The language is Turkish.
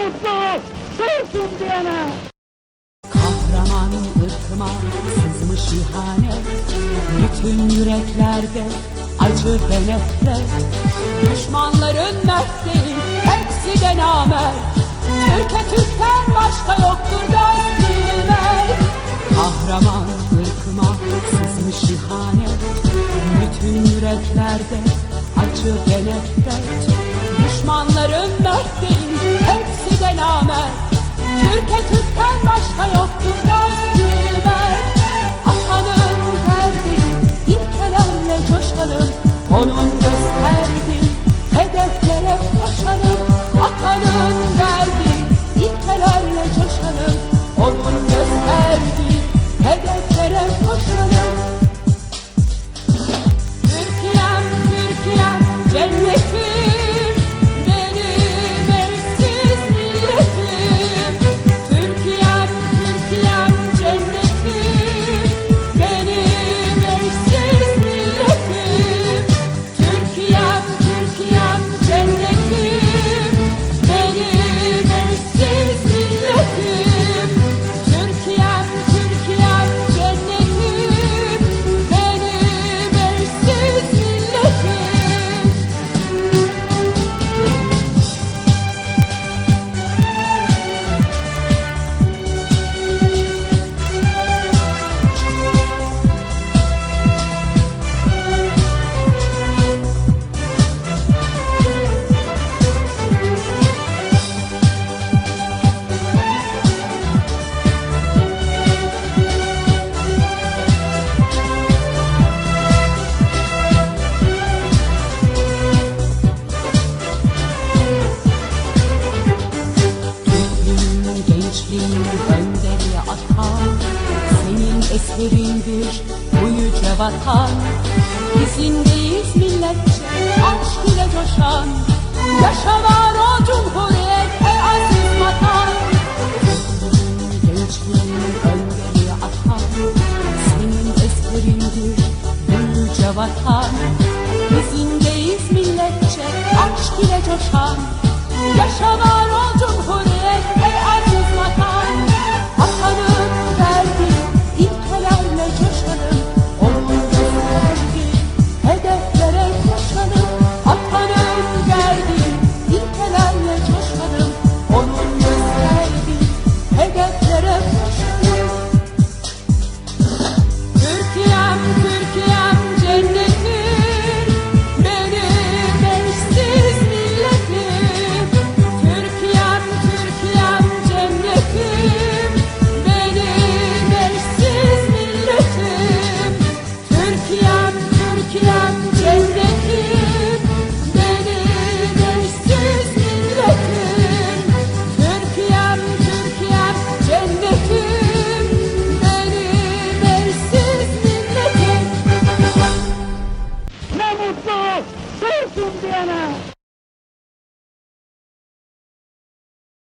mutlu Türk'üm diyene. Kahraman ırkıma sızmış ihanet Bütün yüreklerde acı ve nefret. Düşmanların mertleri hepsi de namert Türkiye Türk'ten başka yoktur gözlüğüme Kahraman ırkıma sızmış ihanet Bütün yüreklerde acı ve nefret. Düşmanların mertleri namert Türkiye Türk'ten başka yoktur gözlüğüme Atanın derdi ilkelerle coşalım Onun Senin eserindir bu yüce vatan. İzindeyiz milletçe aşk ile coşan. Yaşa var o cumhuriyet ey aziz vatan. Gençliğin önderi atan Senin eserindir bu yüce vatan. İzindeyiz milletçe aşk ile coşan. Yaşa var o milletim Ne mutlu Türk'üm diyene.